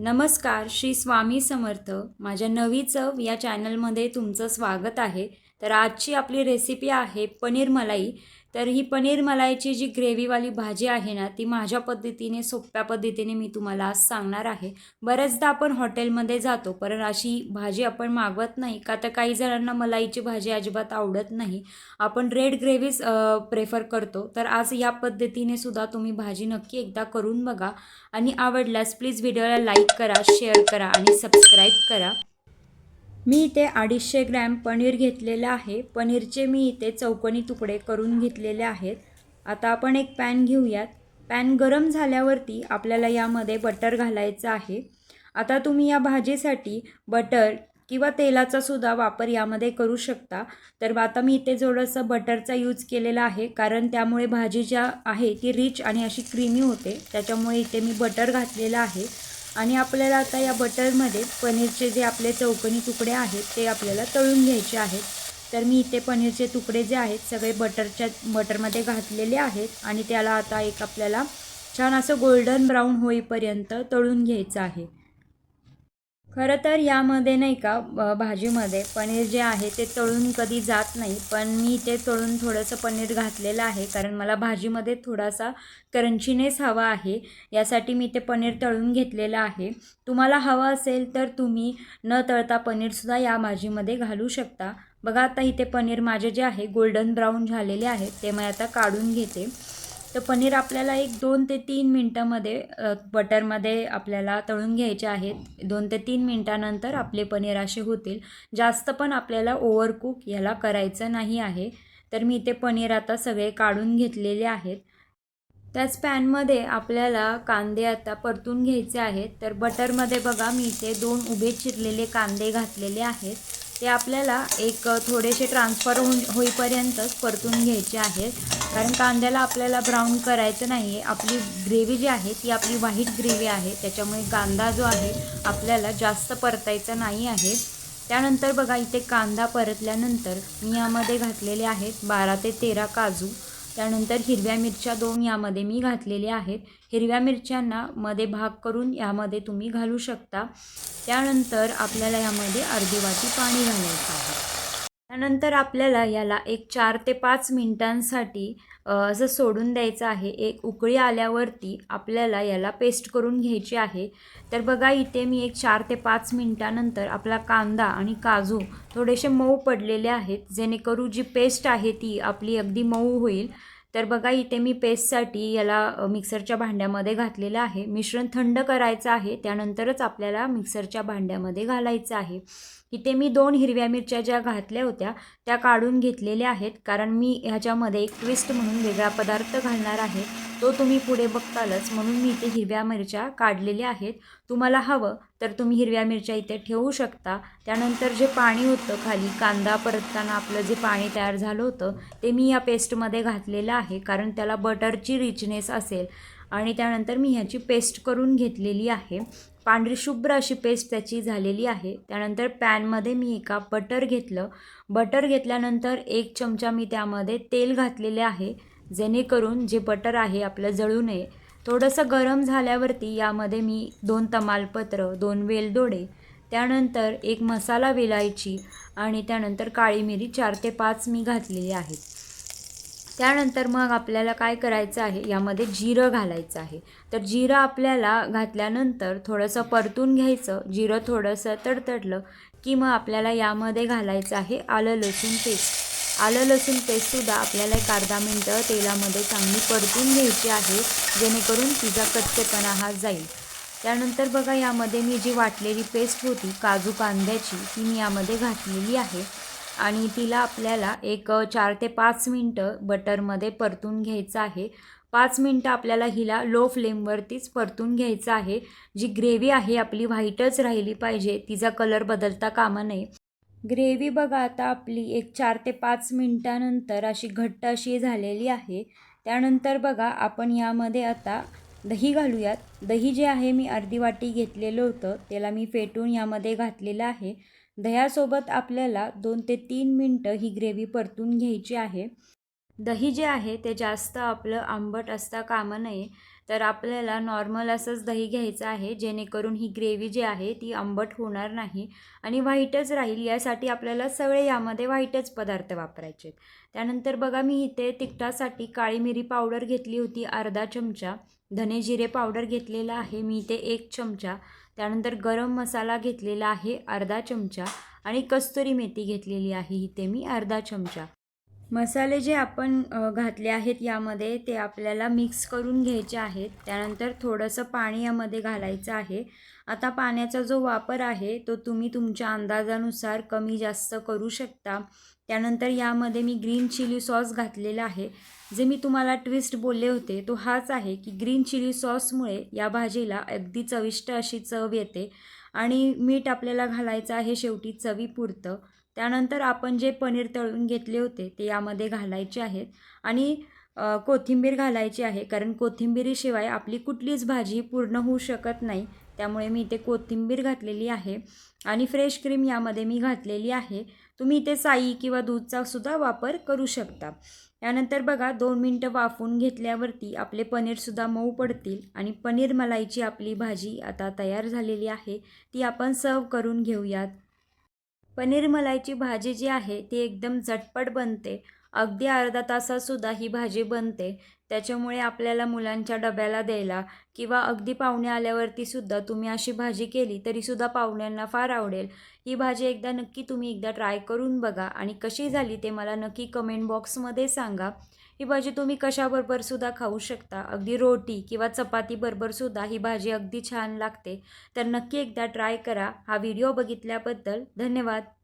नमस्कार श्री स्वामी समर्थ. माझ्या नवी चव या चॅनलमध्ये तुमचं स्वागत आहे. तर आजची आपली रेसिपी आहे पनीर मलाई. तर ही पनीर मलाईची जी ग्रेव्हीवाली भाजी आहे ना ती माझ्या पद्धतीने सोप्या पद्धतीने मी तुम्हाला आज सांगणार आहे. बऱ्याचदा आपण हॉटेलमध्ये जातो पण अशी भाजी आपण मागवत नाही का तर काही जणांना मलाईची भाजी अजिबात आवडत नाही. आपण रेड ग्रेव्हीज प्रेफर करतो. तर आज या पद्धतीने सुद्धा तुम्ही भाजी नक्की एकदा करून बघा. आणि आवडल्यास प्लीज व्हिडिओला लाईक करा शेअर करा आणि सबस्क्राईब करा. मी इथे अडीचशे ग्रॅम पनीर घेतलेलं आहे. पनीरचे मी इथे चौकोनी तुकडे करून घेतलेले आहेत. आता आपण एक पॅन घेऊयात. पॅन गरम झाल्यावरती आपल्याला यामध्ये बटर घालायचं आहे. आता तुम्ही या भाजीसाठी बटर किंवा तेलाचा सुद्धा वापर यामध्ये करू शकता. तर आता मी इथे थोडंसं बटरचा यूज केलेला आहे. कारण त्यामुळे भाजी ज्या आहे ती रिच आणि अशी क्रीमी होते. त्याच्यामुळे इथे मी बटर घातलेलं आहे. आणि आपल्याला आता या बटरमध्ये पनीरचे जे आपले चौकनी तुकडे आहेत ते आपल्याला तळून घ्यायचे आहेत. तर मी इथे पनीरचे तुकडे जे आहेत सगळे बटरच्या बटरमध्ये घातलेले आहेत आणि त्याला आता एक आपल्याला छान असं गोल्डन ब्राऊन होईपर्यंत तळून घ्यायचं आहे. खरं तर यामध्ये नाही का ब- भाजीमध्ये पनीर जे आहे ते तळून कधी जात नाही पण मी ते तळून थोडंसं पनीर घातलेलं आहे कारण मला भाजीमध्ये थोडासा क्रंचीनेस हवा आहे यासाठी मी ते पनीर तळून घेतलेलं आहे. तुम्हाला हवं असेल तर तुम्ही न तळता पनीरसुद्धा या भाजीमध्ये घालू शकता. बघा आता इथे पनीर माझे जे आहे गोल्डन ब्राऊन झालेले आहेत ते मी आता काढून घेते. तर पनीर आपल्याला एक दोन ते तीन मिनटामध्ये बटरमध्ये आपल्याला तळून घ्यायचे आहेत. दोन ते तीन मिनटानंतर आपले पनीर असे होतील. जास्त पण आपल्याला ओव्हरकुक याला करायचं नाही आहे. तर मी इथे पनीर आता सगळे काढून घेतलेले आहेत. त्याच पॅनमध्ये आपल्याला कांदे आता परतून घ्यायचे आहेत. तर बटरमध्ये बघा मी इथे दोन उभे चिरलेले कांदे घातलेले आहेत. ते आपल्याला एक थोडेसे ट्रान्सफर होऊन होईपर्यंतच परतून घ्यायचे आहेत. कारण कांद्याला आपल्याला ब्राऊन करायचं नाही आहे आपली ग्रेव्ही जी आहे ती आपली व्हाईट ग्रेव्ही आहे. त्याच्यामुळे कांदा जो आहे आपल्याला जास्त परतायचा नाही आहे. त्यानंतर बघा इथे कांदा परतल्यानंतर मी यामध्ये घातलेले आहेत बारा ते तेरा काजू. त्यानंतर हिरव्या मिरच्या दोन यामध्ये मी घातलेल्या आहेत. हिरव्या मिरच्यांना मध्ये भाग करून यामध्ये तुम्ही घालू शकता. त्यानंतर आपल्याला यामध्ये अर्धी वाटी पाणी घालायचं आहे. त्यानंतर आपल्याला याला एक चार ते पाच मिनिटांसाठी असं सोडून द्यायचं आहे. एक उकळी आल्यावरती आपल्याला याला पेस्ट करून घ्यायची आहे. तर बघा इथे मी एक चार ते पाच मिनटानंतर आपला कांदा आणि काजू थोडेसे मऊ पडलेले आहेत. जेणेकरून जी पेस्ट आहे ती आपली अगदी मऊ होईल. तर बघा इथे मी पेस्टसाठी याला मिक्सरच्या भांड्यामध्ये घातलेलं आहे. मिश्रण थंड करायचं आहे. त्यानंतरच आपल्याला मिक्सरच्या भांड्यामध्ये घालायचं आहे. इथे मी दोन हिरव्या मिरच्या ज्या घातल्या होत्या त्या काढून घेतलेल्या आहेत. कारण मी ह्याच्यामध्ये एक ट्विस्ट म्हणून वेगळा पदार्थ घालणार आहे. तो तुम्ही पुढे बघतालच. म्हणून मी इथे हिरव्या मिरच्या काढलेल्या आहेत. तुम्हाला हवं तर तुम्ही हिरव्या मिरच्या इथे ठेवू शकता. त्यानंतर जे पाणी होतं खाली कांदा परतताना आपलं जे पाणी तयार झालं होतं ते मी या पेस्टमध्ये घातलेलं आहे. कारण त्याला बटरची रिचनेस असेल. आणि त्यानंतर मी ह्याची पेस्ट करून घेतलेली आहे. पांढरी शुभ्र अशी पेस्ट त्याची झालेली आहे. त्यानंतर पॅनमध्ये मी एका बटर घेतलं. बटर घेतल्यानंतर एक चमचा मी त्यामध्ये तेल घातलेले आहे जेणेकरून जे बटर आहे आपलं जळू नये. थोडंसं गरम झाल्यावरती यामध्ये मी दोन तमालपत्र दोन वेलदोडे त्यानंतर एक मसाला विलायची आणि त्यानंतर काळी मिरी चार ते पाच मी घातलेली आहेत. त्यानंतर मग आपल्याला काय करायचं आहे? यामध्ये जिरं घालायचं आहे. तर जिरं आपल्याला घातल्यानंतर थोडंसं परतून घ्यायचं. जिरं थोडंसं तडतडलं की मग आपल्याला यामध्ये घालायचं आहे आलं लसूण पेस्ट. आलं लसूण पेस्टसुद्धा आपल्याला एक अर्धा मिनटं तेलामध्ये चांगली परतून घ्यायची आहे. जेणेकरून तिचा कच्चेपणा हा जाईल. त्यानंतर बघा यामध्ये मी जी वाटलेली पेस्ट होती काजू कांद्याची ती मी यामध्ये घातलेली आहे. आणि तिला आपल्याला एक चार ते पाच मिनटं बटरमध्ये परतून घ्यायचं आहे. पाच मिनटं आपल्याला हिला लो फ्लेमवरतीच परतून घ्यायचं आहे. जी ग्रेव्ही आहे आपली व्हाईटच राहिली पाहिजे. तिचा कलर बदलता कामा नये. ग्रेव्ही बघा आता आपली एक चार ते पाच मिनटानंतर अशी घट्ट अशी झालेली आहे. त्यानंतर बघा आपण यामध्ये आता दही घालूयात. दही जे आहे मी अर्धी वाटी घेतलेलं होतं. त्याला मी फेटून यामध्ये घातलेलं आहे. दह्यासोबत आपल्याला दोन ते तीन मिनटं ही ग्रेव्ही परतून घ्यायची आहे. दही जे आहे ते जास्त आपलं आंबट असता कामं नये. तर आपल्याला नॉर्मल असंच दही घ्यायचं आहे जेणेकरून ही ग्रेव्ही जी आहे ती आंबट होणार नाही आणि व्हाईटच राहील. यासाठी आपल्याला सगळे यामध्ये व्हाईटच पदार्थ वापरायचे त्यानंतर बघा मी इथे तिखटासाठी काळी मिरी पावडर घेतली होती अर्धा चमचा. धने जिरे पावडर घेतलेला आहे मी इथे एक चमचा. त्यानंतर गरम मसाला घेतलेला आहे अर्धा चमचा आणि कस्तुरी मेथी घेतलेली आहे इथे मी अर्धा चमचा. मसाले जे आपण घातले आहेत यामध्ये ते आपल्याला मिक्स करून घ्यायचे आहेत. त्यानंतर थोडंसं पाणी यामध्ये घालायचं आहे. आता पाण्याचा जो वापर आहे तो तुम्ही तुमच्या अंदाजानुसार कमी जास्त करू शकता. त्यानंतर यामध्ये मी ग्रीन चिली सॉस घातलेला आहे. जे मी तुम्हाला ट्विस्ट बोलले होते तो हाच आहे की ग्रीन चिली सॉसमुळे या भाजीला अगदी चविष्ट अशी चव येते. आणि मीठ आपल्याला घालायचं आहे शेवटी चवीपुरतं. त्यानंतर आपण जे पनीर तळून घेतले होते ते यामध्ये घालायचे आहेत. आणि कोथिंबीर घालायची आहे कारण कोथिंबीरीशिवाय आपली कुठलीच भाजी पूर्ण होऊ शकत नाही. त्यामुळे मी इथे कोथिंबीर घातलेली आहे. आणि फ्रेश क्रीम यामध्ये मी घातलेली आहे. तुम्ही इथे साई किंवा दूधचा सुद्धा वापर करू शकता. यानंतर बघा दोन मिनटं वाफून घेतल्यावरती आपले पनीरसुद्धा मऊ पडतील. आणि पनीर मलाईची आपली भाजी आता तयार झालेली आहे. ती आपण सर्व करून घेऊयात. पनीर मलाईची भाजी जी आहे ती एकदम झटपट बनते. अगदी अर्धा तासातसुद्धा ही भाजी बनते. त्याच्यामुळे आपल्याला मुलांच्या डब्याला द्यायला किंवा अगदी पाहुणे आल्यावरती सुद्धा तुम्ही अशी भाजी केली तरीसुद्धा पाहुण्यांना फार आवडेल. ही भाजी एकदा नक्की तुम्ही एकदा ट्राय करून बघा आणि कशी झाली ते मला नक्की कमेंट बॉक्समध्ये सांगा. ही भाजी तुम्ही कशाबरोबर सुद्धा खाऊ शकता? अगदी रोटी किंवा चपातीबरोबर सुद्धा ही भाजी अगदी छान लागते. तर नक्की एकदा ट्राय करा. हा व्हिडिओ बघितल्याबद्दल धन्यवाद.